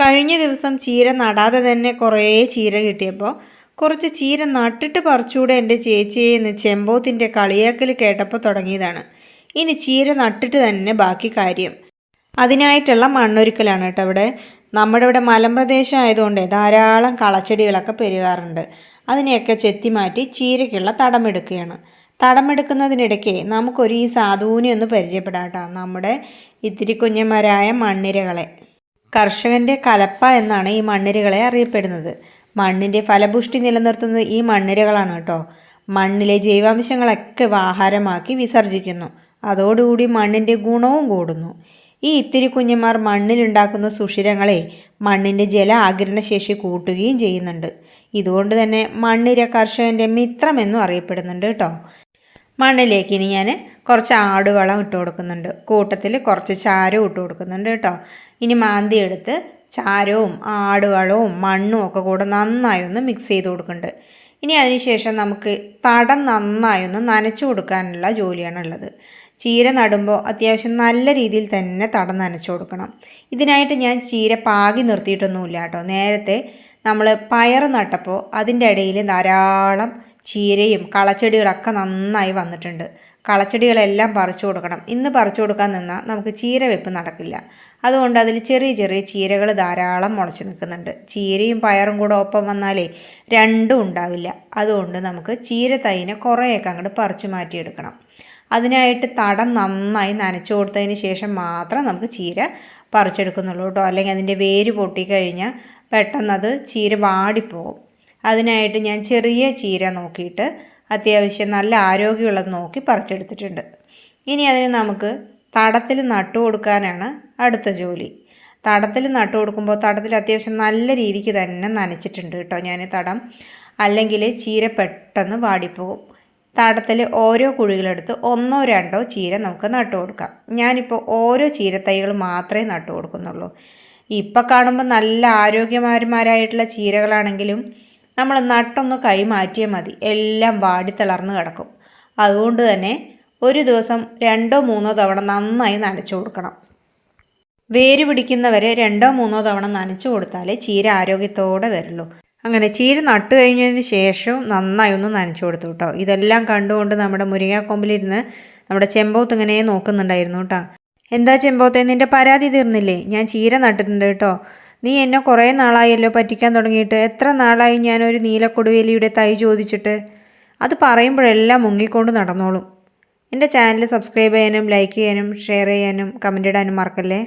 കഴിഞ്ഞ ദിവസം ചീര നടാതെ തന്നെ കുറേ ചീര കിട്ടിയപ്പോൾ കുറച്ച് ചീര നട്ടിട്ട് പറിച്ചുകൂടെ എന്റെ ചേച്ചിയെ എന്ന് ചെമ്പോത്തിന്റെ കളിയാക്കൽ കേട്ടപ്പോൾ തുടങ്ങിയതാണ്. ഇനി ചീര നട്ടിട്ട് തന്നെ ബാക്കി കാര്യം. അതിനായിട്ടുള്ള മണ്ണൊരുക്കലാണ് കേട്ടോ ഇവിടെ. നമ്മുടെ ഇവിടെ മലമ്പ്രദേശം ആയതുകൊണ്ട് ധാരാളം കളച്ചെടികളൊക്കെ പെരുകാറുണ്ട്. അതിനെയൊക്കെ ചെത്തി മാറ്റി ചീരയ്ക്കുള്ള തടമെടുക്കുകയാണ്. തടമെടുക്കുന്നതിനിടയ്ക്ക് നമുക്കൊരു ഈ സാധുവിനെ ഒന്ന് പരിചയപ്പെടാം കേട്ടോ. നമ്മുടെ ഇത്തിരി കുഞ്ഞന്മാരായ മണ്ണിരകളെ. കർഷകന്റെ കലപ്പ എന്നാണ് ഈ മണ്ണിരകളെ അറിയപ്പെടുന്നത്. മണ്ണിന്റെ ഫലപുഷ്ടി നിലനിർത്തുന്നത് ഈ മണ്ണിരകളാണ് കേട്ടോ. മണ്ണിലെ ജൈവാംശങ്ങളൊക്കെ ആഹാരമാക്കി വിസർജിക്കുന്നു. അതോടുകൂടി മണ്ണിന്റെ ഗുണവും കൂടുന്നു. ഈ ഇത്തിരി കുഞ്ഞുമാർ മണ്ണിലുണ്ടാക്കുന്ന സുഷിരങ്ങളെ മണ്ണിന്റെ ജല ആകിരണശേഷി കൂട്ടുകയും ചെയ്യുന്നുണ്ട്. ഇതുകൊണ്ട് തന്നെ മണ്ണിര കർഷകന്റെ മിത്രമെന്നും അറിയപ്പെടുന്നുണ്ട് കേട്ടോ. മണ്ണിലേക്ക് ഇനി ഞാൻ കുറച്ച് ആടുവളം ഇട്ട് കൊടുക്കുന്നുണ്ട്. കൂട്ടത്തിൽ കുറച്ച് ചാരവും ഇട്ട് കൊടുക്കുന്നുണ്ട് കേട്ടോ. ഇനി മാന്തി എടുത്ത് ചാരവും ആടുവളവും മണ്ണും ഒക്കെ കൂടെ നന്നായി ഒന്ന് മിക്സ് ചെയ്ത് കൊടുക്കുന്നുണ്ട്. ഇനി അതിനുശേഷം നമുക്ക് തടം നന്നായി ഒന്ന് നനച്ചു കൊടുക്കാനുള്ള ജോലിയാണ് ഉള്ളത്. ചീര നടുമ്പോൾ അത്യാവശ്യം നല്ല രീതിയിൽ തന്നെ തടം നനച്ചു കൊടുക്കണം. ഇതിനായിട്ട് ഞാൻ ചീര പാകി നിർത്തിയിട്ടൊന്നുമില്ല കേട്ടോ. നേരത്തെ നമ്മൾ പയർ നട്ടപ്പോൾ അതിന്റെ ഇടയിൽ ധാരാളം ചീരയും കളച്ചെടികളൊക്കെ നന്നായി വന്നിട്ടുണ്ട്. കളച്ചെടികളെല്ലാം പറിച്ചു കൊടുക്കണം. ഇന്ന് പറിച്ചു കൊടുക്കാൻ നിന്നാൽ നമുക്ക് ചീര വെപ്പ് നടക്കില്ല. അതുകൊണ്ട് അതിൽ ചെറിയ ചെറിയ ചീരകൾ ധാരാളം മുളച്ച് നിൽക്കുന്നുണ്ട്. ചീരയും പയറും കൂടെ ഒപ്പം വന്നാലേ രണ്ടും ഉണ്ടാവില്ല. അതുകൊണ്ട് നമുക്ക് ചീര തൈനെ കുറേയൊക്കെ അങ്ങോട്ട് പറിച്ചു മാറ്റിയെടുക്കണം. അതിനായിട്ട് തടം നന്നായി നനച്ചു കൊടുത്തതിന് ശേഷം മാത്രം നമുക്ക് ചീര പറിച്ചെടുക്കുന്നുള്ളൂ കേട്ടോ. അല്ലെങ്കിൽ അതിന്റെ വേര് പൊട്ടിക്കഴിഞ്ഞാൽ പെട്ടെന്നത് ചീര വാടിപ്പോകും. അതിനായിട്ട് ഞാൻ ചെറിയ ചീര നോക്കിയിട്ട് അത്യാവശ്യം നല്ല ആരോഗ്യമുള്ളത് നോക്കി പറിച്ചെടുത്തിട്ടുണ്ട്. ഇനി അതിന് നമുക്ക് തടത്തിൽ നട്ടു കൊടുക്കാനാണ് അടുത്ത ജോലി. തടത്തിൽ നട്ടു കൊടുക്കുമ്പോൾ തടത്തിൽ അത്യാവശ്യം നല്ല രീതിക്ക് തന്നെ നനച്ചിട്ടുണ്ട് കേട്ടോ ഞാൻ തടം. അല്ലെങ്കിൽ ചീര പെട്ടെന്ന് വാടിപ്പോകും. തടത്തിൽ ഓരോ കുഴികളെടുത്ത് ഒന്നോ രണ്ടോ ചീര നമുക്ക് നട്ടു കൊടുക്കാം. ഞാനിപ്പോൾ ഓരോ ചീരത്തൈകൾ മാത്രമേ നട്ടു കൊടുക്കുന്നുള്ളൂ. ഇപ്പം കാണുമ്പോൾ നല്ല ആരോഗ്യമാരന്മാരായിട്ടുള്ള ചീരകളാണെങ്കിലും നമ്മൾ നട്ടൊന്ന് കൈമാറ്റിയാൽ മതി. എല്ലാം വാടി തളർന്നു കിടക്കും. അതുകൊണ്ട് തന്നെ ഒരു ദിവസം രണ്ടോ മൂന്നോ തവണ നന്നായി നനച്ചു കൊടുക്കണം. വേര് പിടിക്കുന്നവരെ രണ്ടോ മൂന്നോ തവണ നനച്ചു കൊടുത്താലേ ചീര ആരോഗ്യത്തോടെ വരുള്ളൂ. അങ്ങനെ ചീര നട്ടു കഴിഞ്ഞതിന് ശേഷവും നന്നായി ഒന്ന് നനച്ചു കൊടുത്തു കേട്ടോ. ഇതെല്ലാം കണ്ടുകൊണ്ട് നമ്മുടെ മുരിങ്ങാക്കൊമ്പിലിരുന്ന് നമ്മുടെ ചെമ്പോത്ത് ഇങ്ങനെ നോക്കുന്നുണ്ടായിരുന്നു കേട്ടോ. എന്താ ചെമ്പോത്തെ? നിന്റെ പരാതി തീർന്നില്ലേ? ഞാൻ ചീര നട്ടിട്ടുണ്ട് കേട്ടോ. നീ എന്നെ കുറേ നാളായല്ലോ പറ്റിക്കാൻ തുടങ്ങിയിട്ട്. എത്ര നാളായി ഞാൻ ഒരു നീലക്കൊടുവേലിയുടെ തൈ ചോദിച്ചിട്ട്? അത് പറയുമ്പോഴെല്ലാം മുങ്ങിക്കൊണ്ട് നടന്നോളും. എന്റെ ചാനൽ സബ്സ്ക്രൈബ് ചെയ്യാനും ലൈക്ക് ചെയ്യാനും ഷെയർ ചെയ്യാനും കമന്റ് ഇടാനും മറക്കല്ലേ?